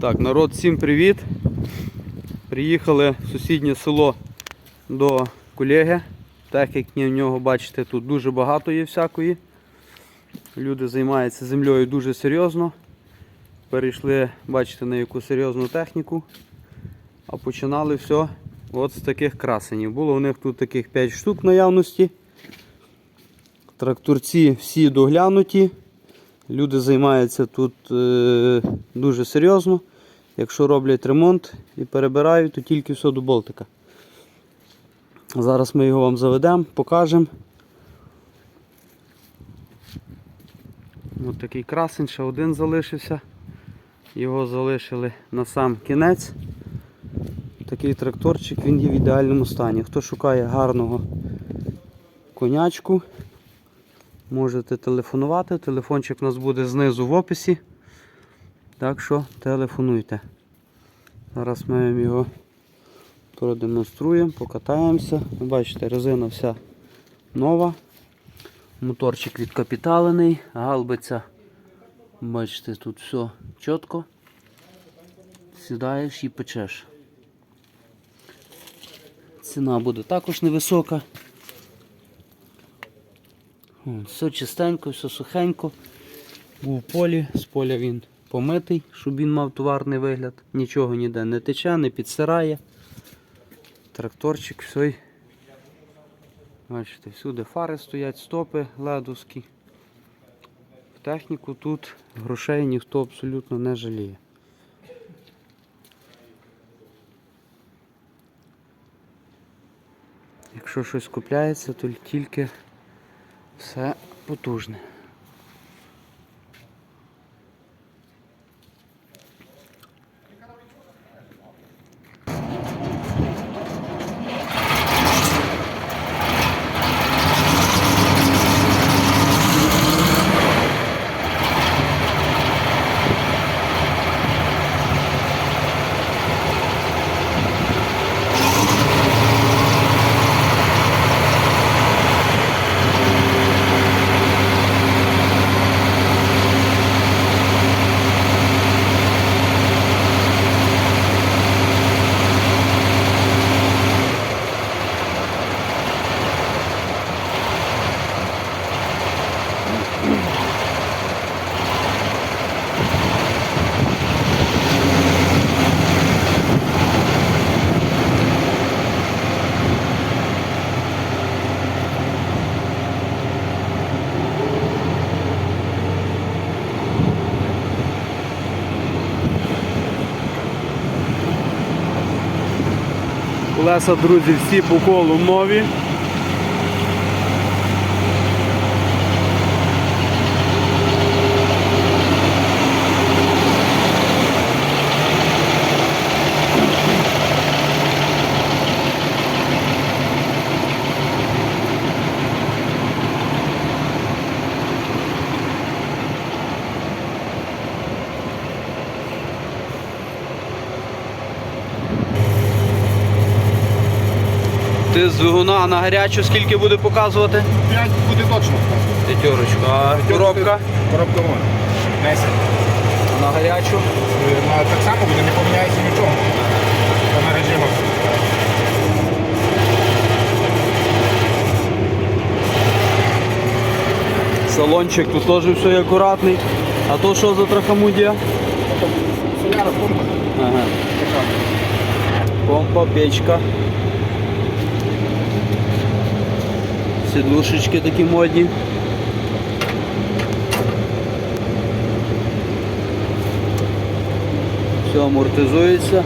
Так, народ, всім привіт. Приїхали в сусіднє село до колеги. Як в нього, бачите, тут дуже багато є всякої. Люди займаються землею дуже серйозно. Перейшли, бачите, на яку серйозну техніку. А починали все от з таких красенів. Було у них тут таких 5 штук наявності. Тракторці всі доглянуті. Люди займаються тут е, дуже серйозно. Якщо роблять ремонт і перебирають, то тільки все до болтика. Зараз ми його вам заведемо, покажемо. Ось такий красень, ще один залишився. Його залишили на сам кінець. Такий тракторчик, він є в ідеальному стані. Хто шукає гарного конячку, можете телефонувати. Телефончик у нас буде знизу в описі. Так що телефонуйте. Зараз ми вам його продемонструємо, покатаємося. Ви бачите, резина вся нова. Моторчик відкапіталений, галбиця. Бачите, тут все чітко. Сідаєш і печеш. Ціна буде також невисока. Все чистенько, все сухенько. Був в полі, з поля він помитий, щоб він мав товарний вигляд. Нічого ніде не тече, не підсирає. Тракторчик, все. Бачите, всюди фари стоять, стопи ледовські. В техніку тут грошей ніхто абсолютно не жаліє. Якщо щось купляється, то тільки все потужне. Колеса, друзі, всі по колу нові. Ти з двигуна на гарячу скільки буде показувати? 5 буде точно. П'ятерочку. А коробка Коробка вон. 10. на гарячу. Ну, а так само буде, не поміняється нічого. Та на режимах. Салончик тут теж все акуратний. А то що за трахамудія? Соляра помпа. Ага. Помпа, печка. Сідушечки такі модні. Все амортизується.